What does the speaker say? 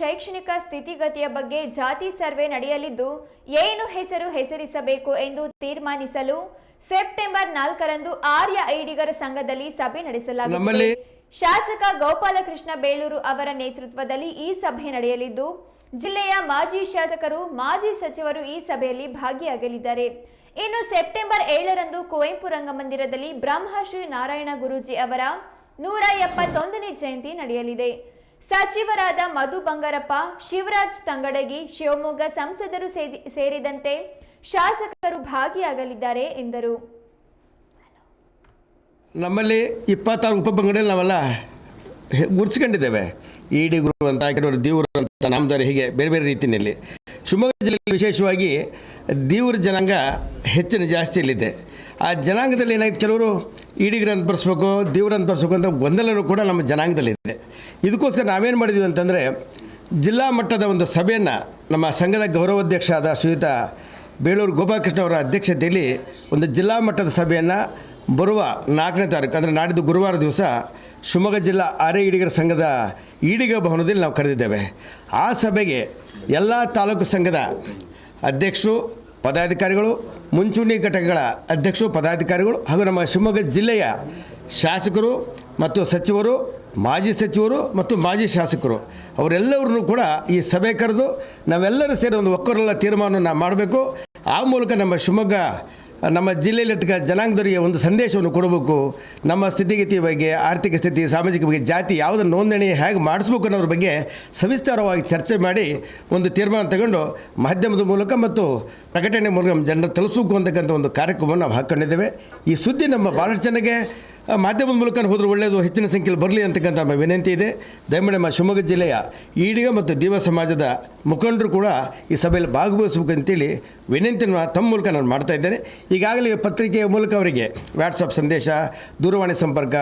ಶೈಕ್ಷಣಿಕ ಸ್ಥಿತಿಗತಿಯ ಬಗ್ಗೆ ಜಾತಿ ಸರ್ವೆ ನಡೆಯಲಿದ್ದು ಏನು ಹೆಸರು ಹೆಸರಿಸಬೇಕು ಎಂದು ತೀರ್ಮಾನಿಸಲು ಸೆಪ್ಟೆಂಬರ್ ನಾಲ್ಕರಂದು ಆರ್ಯ ಐಡಿಗರ ಸಂಘದಲ್ಲಿ ಸಭೆ ನಡೆಸಲಾಗುತ್ತದೆ. ಶಾಸಕ ಗೋಪಾಲಕೃಷ್ಣ ಬೇಳೂರು ಅವರ ನೇತೃತ್ವದಲ್ಲಿ ಈ ಸಭೆ ನಡೆಯಲಿದ್ದು ಜಿಲ್ಲೆಯ ಮಾಜಿ ಶಾಸಕರು ಮಾಜಿ ಸಚಿವರು ಈ ಸಭೆಯಲ್ಲಿ ಭಾಗಿಯಾಗಲಿದ್ದಾರೆ. ಇನ್ನು ಸೆಪ್ಟೆಂಬರ್ ಏಳರಂದು ಕುವೆಂಪು ರಂಗಮಂದಿರದಲ್ಲಿ ಬ್ರಹ್ಮಶ್ರೀ ನಾರಾಯಣ ಗುರೂಜಿ ಅವರ ನೂರ ಎಪ್ಪತ್ತೊಂದನೇ ಜಯಂತಿ ನಡೆಯಲಿದೆ. ಸಚಿವರಾದ ಮಧು ಬಂಗಾರಪ್ಪ, ಶಿವರಾಜ್ ತಂಗಡಗಿ, ಶಿವಮೊಗ್ಗ ಸಂಸದರು ಸೇರಿ- ಸೇರಿದಂತೆ ಶಾಸಕರು ಭಾಗಿಯಾಗಲಿದ್ದಾರೆ ಎಂದರು. ನಮ್ಮಲ್ಲಿ ಇಪ್ಪತ್ತಾರು ಉಪಪಂಗಡದಲ್ಲಿ ನಾವೆಲ್ಲ ಗುರ್ಸ್ಕೊಂಡಿದ್ದೇವೆ ಈಡಿಗುರು ಅಂತ ಕೆಲವರು ದೇವರು ಅಂತ ನಾಮದಾರಿ ಹೀಗೆ ಬೇರೆ ಬೇರೆ ರೀತಿಯಲ್ಲಿ. ಶಿವಮೊಗ್ಗ ಜಿಲ್ಲೆಯಲ್ಲಿ ವಿಶೇಷವಾಗಿ ದೇವ್ರ ಜನಾಂಗ ಹೆಚ್ಚಿನ ಜಾಸ್ತಿಯಲ್ಲಿದೆ. ಆ ಜನಾಂಗದಲ್ಲಿ ಏನಾಗಿದೆ ಕೆಲವರು ಈಡಿಗರನ್ನು ಅಂತ ದೇವ್ರನ್ನು ದೇವ್ರ ಅಂತ ಗೊಂದಲನೂ ಕೂಡ ನಮ್ಮ ಜನಾಂಗದಲ್ಲಿದೆ ಇದಕ್ಕೋಸ್ಕರ ನಾವೇನು ಮಾಡಿದ್ವಿ ಅಂತಂದರೆ, ಜಿಲ್ಲಾ ಮಟ್ಟದ ಒಂದು ಸಭೆಯನ್ನು ನಮ್ಮ ಸಂಘದ ಗೌರವಾಧ್ಯಕ್ಷ ಆದ ಶ್ರೀಯುತ ಬೇಳೂರು ಗೋಪಾಲಕೃಷ್ಣ ಅವರ ಅಧ್ಯಕ್ಷತೆಯಲ್ಲಿ ಒಂದು ಜಿಲ್ಲಾ ಮಟ್ಟದ ಸಭೆಯನ್ನು ಬರುವ ನಾಲ್ಕನೇ ತಾರೀಕು, ಅಂದರೆ ನಾಡಿದ್ದು ಗುರುವಾರ ದಿವಸ ಶಿವಮೊಗ್ಗ ಜಿಲ್ಲಾ ಆರೆ ಈಡಿಗರ ಸಂಘದ ಈಡಿಗ ಭವನದಲ್ಲಿ ನಾವು ಕರೆದಿದ್ದೇವೆ. ಆ ಸಭೆಗೆ ಎಲ್ಲ ತಾಲೂಕು ಸಂಘದ ಅಧ್ಯಕ್ಷರು ಪದಾಧಿಕಾರಿಗಳು, ಮುಂಚೂಣಿ ಘಟಕಗಳ ಅಧ್ಯಕ್ಷರು, ಪದಾಧಿಕಾರಿಗಳು ಹಾಗೂ ನಮ್ಮ ಶಿವಮೊಗ್ಗ ಜಿಲ್ಲೆಯ ಶಾಸಕರು ಮತ್ತು ಸಚಿವರು, ಮಾಜಿ ಸಚಿವರು ಮತ್ತು ಮಾಜಿ ಶಾಸಕರು, ಅವರೆಲ್ಲರನ್ನೂ ಕೂಡ ಈ ಸಭೆ ಕರೆದು ನಾವೆಲ್ಲರೂ ಸೇರಿ ಒಂದು ಒಕ್ಕರಲ್ಲ ತೀರ್ಮಾನವನ್ನು ಮಾಡಬೇಕು. ಆ ಮೂಲಕ ನಮ್ಮ ಶಿವಮೊಗ್ಗ ನಮ್ಮ ಜಿಲ್ಲೆಯಲ್ಲಿರ್ತಕ್ಕ ಜನಾಂಗದವರಿಗೆ ಒಂದು ಸಂದೇಶವನ್ನು ಕೊಡಬೇಕು. ನಮ್ಮ ಸ್ಥಿತಿಗತಿ ಬಗ್ಗೆ ಆರ್ಥಿಕ ಸ್ಥಿತಿ ಸಾಮಾಜಿಕ ಬಗ್ಗೆ ಜಾತಿ ಯಾವುದರ ನೋಂದಣಿ ಹೇಗೆ ಮಾಡಿಸ್ಬೇಕು ಅನ್ನೋದ್ರ ಬಗ್ಗೆ ಸವಿಸ್ತಾರವಾಗಿ ಚರ್ಚೆ ಮಾಡಿ ಒಂದು ತೀರ್ಮಾನ ತಗೊಂಡು ಮಾಧ್ಯಮದ ಮೂಲಕ ಮತ್ತು ಪ್ರಕಟಣೆ ಮೂಲಕ ನಮ್ಮ ಜನರು ಅಂತಕ್ಕಂಥ ಒಂದು ಕಾರ್ಯಕ್ರಮವನ್ನು ನಾವು ಹಾಕ್ಕೊಂಡಿದ್ದೇವೆ ಈ ಸುದ್ದಿ ನಮ್ಮ ಜನಕ್ಕೆ ಆ, ಮಾಧ್ಯಮದ ಮೂಲಕ ಹೋದರೆ ಒಳ್ಳೆಯದು ಹೆಚ್ಚಿನ ಸಂಖ್ಯೆಯಲ್ಲಿ ಬರಲಿ ಅಂತಕ್ಕಂಥ ನಮ್ಮ ವಿನಂತಿ ಇದೆ. ದಯಮಾಡಿ ನಮ್ಮ ಶಿವಮೊಗ್ಗ ಜಿಲ್ಲೆಯ ಈಡಿಗ ಮತ್ತು ದೀವ ಸಮಾಜದ ಮುಖಂಡರು ಕೂಡ ಈ ಸಭೆಯಲ್ಲಿ ಭಾಗವಹಿಸಬೇಕು ಅಂತೇಳಿ ವಿನಂತಿಯನ್ನು ತಮ್ಮ ಮೂಲಕ ನಾನು ಮಾಡ್ತಾ ಇದ್ದೇನೆ. ಈಗಾಗಲೇ ಪತ್ರಿಕೆಯ ಮೂಲಕ ಅವರಿಗೆ ವ್ಯಾಟ್ಸಪ್ ಸಂದೇಶ, ದೂರವಾಣಿ ಸಂಪರ್ಕ